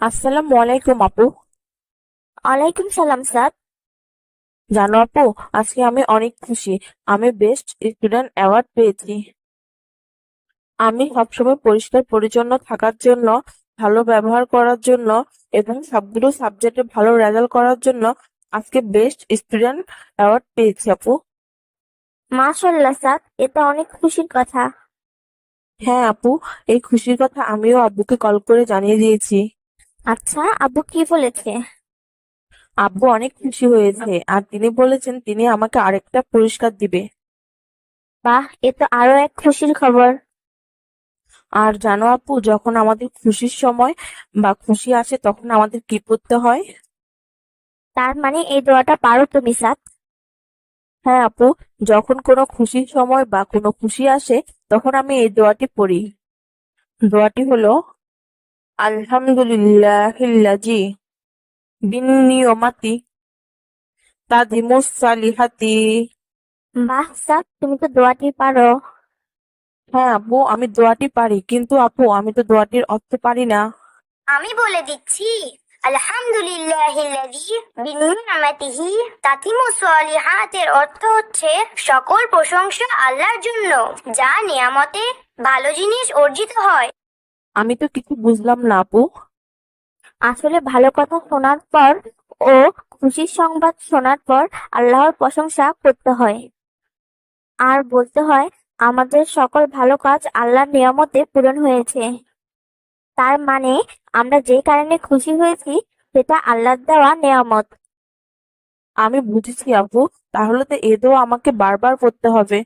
আসসালামু আলাইকুম আপু। ওয়ালাইকুম সালাম স্যার। জানো আপু আজকে আমি অনেক খুশি। আমি বেস্ট স্টুডেন্ট অ্যাওয়ার্ড পেয়েছি। আমি সবসময় পরিষ্কার পরিচ্ছন্ন থাকার জন্য ভালো ব্যবহার করার জন্য এবং সবগুলো সাবজেক্টে ভালো রেজাল্ট করার জন্য আজকে বেস্ট স্টুডেন্ট অ্যাওয়ার্ড পেয়েছি আপু। মাশাল্লাহ স্যার এটা অনেক খুশির কথা। হ্যাঁ আপু এই খুশির কথা আমিও আব্বুকে কল করে জানিয়ে দিয়েছি। আচ্ছা আব্বু কি বলেছে? আব্বু অনেক খুশি হয়েছে, আর তিনি বলেছেন তিনি আমাকে আরেকটা পুরস্কার দিবে। বাহ, এ তো আরও এক খুশির খবর। আর জানো আপু যখন আমাদের খুশির সময় বা খুশি আসে, তখন আমাদের কি করতে হয়? তার মানে এই দোয়াটা পারো তুমি স্যার হ্যাঁ আপু যখন কোনো খুশির সময় বা কোনো খুশি আসে, তখন আমি এই দোয়াটি পড়ি। দোয়াটি হলো আলহামদুলিল্লাহিল্লাজি বিন্নিয়মাতি তাদিমুস সালিহাতি বাহ স্যার তুমি তো দোয়াটি পারো। হ্যাঁ আপু আমি দোয়াটি পারি কিন্তু আপু আমি তো দোয়াটির অর্থ পারি না। আমি বলে দিচ্ছি আলহামদুলিল্লাহিল্লাযী বিনি'মাতিহি তাতিমু সলিহাতের অর্থ হচ্ছে সকল প্রশংসা আল্লাহর জন্য যা নিয়ামতে ভালো জিনিস অর্জিত হয়। আমি তো কিছু বুঝলাম না, আপু। আসলে ভালো কথা শোনার পর ও খুশির সংবাদ শোনার পর আল্লাহর প্রশংসা করতে হয়। আর বলতে হয়, আমাদের সকল ভালো কাজ আল্লাহর নিয়ামতে পূরণ হয়েছে। তার মানে আমরা যে কারণে খুশি হয়েছি, সেটা আল্লাহর দেওয়া নেয়ামত। আমি বুঝেছি, আপু। তাহলে তো এ আমাকে বারবার করতে হবে।